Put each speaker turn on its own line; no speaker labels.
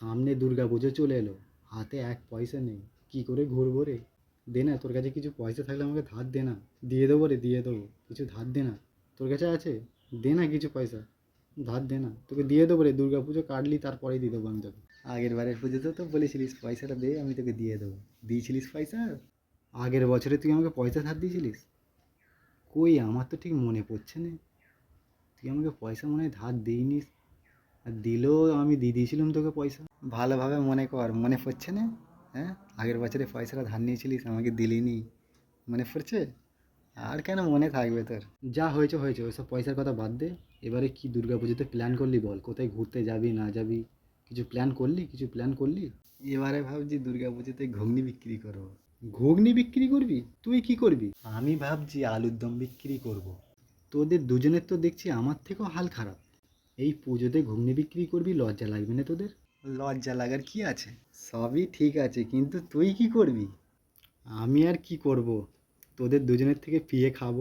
সামনে দুর্গা পুজো চলে এলো। হাতে এক পয়সা নেই। কি করে ঘুরবো রে? দে না, তোর কাছে কিছু পয়সা থাকলে আমাকে ধার দে না। দিয়ে দেবো রে, দিয়ে দেবো। কিছু ধার দে না। তোর কাছে আছে? দে না কিছু পয়সা। ধার দে না। তোকে দিয়ে দেবো রে, দুর্গা পুজো কাটলি, তারপরেই দিয়ে দেবো আমি তোকে। আগের বারের পুজোতে তো বলেছিলিস পয়সাটা দে, আমি তোকে দিয়ে দেবো। দিয়েছিলিস পয়সা? আগের বছরে তুই আমাকে পয়সা ধার দিয়েছিলিস? কই, আমার তো ঠিক মনে পড়ছে না। তুই আমাকে পয়সা মনে হয় ধার দিইনিস। দিলেও আমি দিয়ে দিয়েছিলাম তোকে পয়সা। ভালোভাবে মনে কর মনে পড়ছে না? হ্যাঁ? আগের বছরে পয়সাটা ধার নিয়েছিলিস আমাকে দিলিনি। মনে পড়ছে? আর কেন মনে থাকবে তোর? যা হয়েছে হয়েছে। ওইসব পয়সার কথা বাদ দে। এবারে কি দুর্গা পুজোতে প্ল্যান করলি বল? কোথায় ঘুরতে যাবি না যাবি? কিছু প্ল্যান করলি? কিছু প্ল্যান করলি? এবারে ভাবছি দুর্গা পুজোতে ঘুগনি বিক্রি করব। ঘুগনি বিক্রি করবি? তুই কি করবি? আমি ভাবছি আলুর দম বিক্রি করব। তোদের দুজনের তো দেখছি আমার থেকেও হাল খারাপ। এই পুজোতে ঘুগনি বিক্রি করবি? লজ্জা লাগবে না তোদের? লজ্জা লাগার কি আছে? সবই ঠিক আছে কিন্তু তুই কি করবি? আমি আর কি করব? তোদের দুজনের থেকে পিয়ে খাব।